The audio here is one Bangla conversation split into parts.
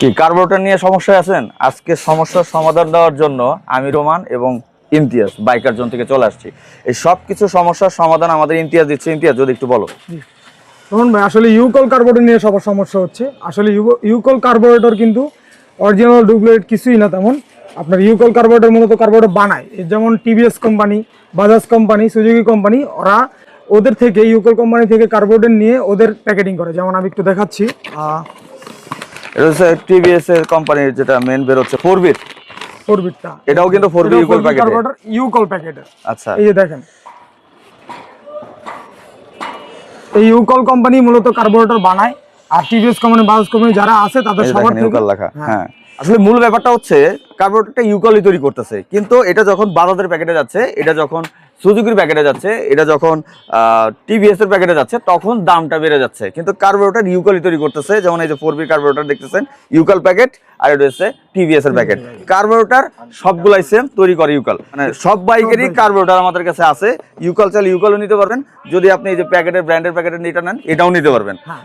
কি, কার্বোরেটর নিয়ে সমস্যায় আছেন? আজকে সমস্যার সমাধান দেওয়ার জন্য আমি রোমান এবং ইমতিয়াজ, বাইকার জোন থেকে চলে আসছি। এই সব কিছু সমস্যার সমাধান আমাদের ইমতিয়াজ দিচ্ছে। ইমতিয়াজ, যদি একটু বলো। তখন ভাই, আসলে ইউকল কার্বোরেটর নিয়ে সবার সমস্যা হচ্ছে। আসলে ইউ- ইউকল কার্বোরেটর কিন্তু অরিজিনাল ডুপ্লিকেট কিছুই না তেমন। আপনার ইউকল কার্বোরেটর মূলত কার্বোরেটর বানায়। যেমন TVS company, Bajaj company, Suzuki company, ওরা ওদের থেকে, ইউকল কোম্পানি থেকে কার্বোরেটর নিয়ে ওদের প্যাকেটিং করে। যেমন আমি একটু দেখাচ্ছি এটা হচ্ছে টিভিএস এর কোম্পানির যেটা মেন বের হচ্ছে ফোর বিট ফোর বিটটা এটাও কিন্তু four B equal packet Ucal প্যাকেটের আচ্ছা। এই যে দেখেন। এই ইউকল কোম্পানি মূলত কার্বোরেটর বানায় আর টিভিএস কোম্পানি বাজাজ কোম্পানি যারা আছে তাদের সবার ইউকাল লেখা। হ্যাঁ। আসলে মূল ব্যাপারটা হচ্ছে কার্বোরেটরটা ইউকালি তৈরি করতেছে। কিন্তু এটা যখন বাজাজের প্যাকেটে যাচ্ছে এটা যখন সুজুকির প্যাকেটে যাচ্ছে এটা যখন টিভিএস এর প্যাকেটে যাচ্ছে তখন দামটা বেড়ে যাচ্ছে। কিন্তু কার্বোরেটর ইউকালি তৈরি করতেছে যেমন এই যে ফোর বি কার্বোরেটর দেখতেছেন ইউকাল প্যাকেট আর এটা হচ্ছে টিভিএস এর প্যাকেট কার্বোরেটর সবগুলাই সেম তৈরি করে ইউকাল মানে সব বাইকেরই কার্বোরেটর আমাদের কাছে আছে। ইউকাল চাল ইউকালও নিতে পারবেন। যদি আপনি এই যে প্যাকেটের ব্র্যান্ডের প্যাকেটের এটা নেন এটাও নিতে পারবেন। হ্যাঁ,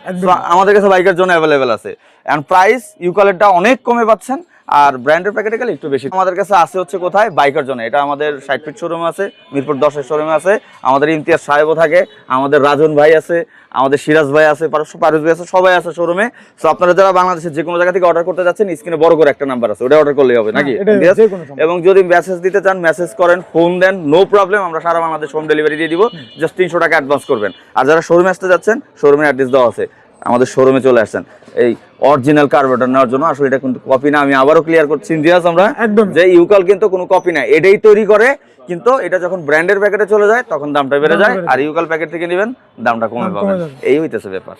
আমাদের কাছে বাইকের জন্য অ্যাভেলেবেল আছে। অ্যান্ড প্রাইস ইউকালেরটা অনেক কমে পাচ্ছেন। আর ব্র্যান্ডের প্যাকেটে গেলে একটু বেশি। আমাদের কাছে আছে হচ্ছে কোথায়? বাইকের জন্য এটা আমাদের ষাট ফিট শোরুমে আছে মিরপুর দশের শোরুমে আছে আমাদের ইমতিয়াজ সাহেবও থাকে আমাদের রাজন ভাই আছে আমাদের সিরাজ ভাই আছে পারুস ভাই আছে সবাই আছে শোরুমে সো আপনারা যারা বাংলাদেশের যে কোনো জায়গা থেকে অর্ডার করতে যাচ্ছেন স্ক্রিনে বড় করে একটা নাম্বার আছে ওটা অর্ডার করলেই হবে নাকি? এটা ইমতিয়াজ? যে কোনো সময়। এবং যদি মেসেজ দিতে চান মেসেজ করেন ফোন দেন নো প্রবলেম আমরা সারা বাংলাদেশ হোম ডেলিভারি দিয়ে দিব। জাস্ট তিনশো টাকা অ্যাডভান্স করবেন। আর যারা শোরুমে আসতে যাচ্ছেন শোরুমের অ্যাড্রেস দেওয়া আছে। আমাদের শোরুমে চলে আসছেন। এই অরিজিনাল কার্বোরেটর নেওয়ার জন্য আসলে এটা কিন্তু কপি না আমি আবারও ক্লিয়ার করছি ইন্ডিয়াস আমরা একদম। যে ইউকাল কিন্তু কোনো কপি না এটাই তৈরি করে কিন্তু এটা যখন ব্র্যান্ডের প্যাকেটে চলে যায় তখন দামটা বেড়ে যায় আর ইউকাল প্যাকেট থেকে নেবেন দামটা কমে পাবেন। এই হইতেছে ব্যাপার।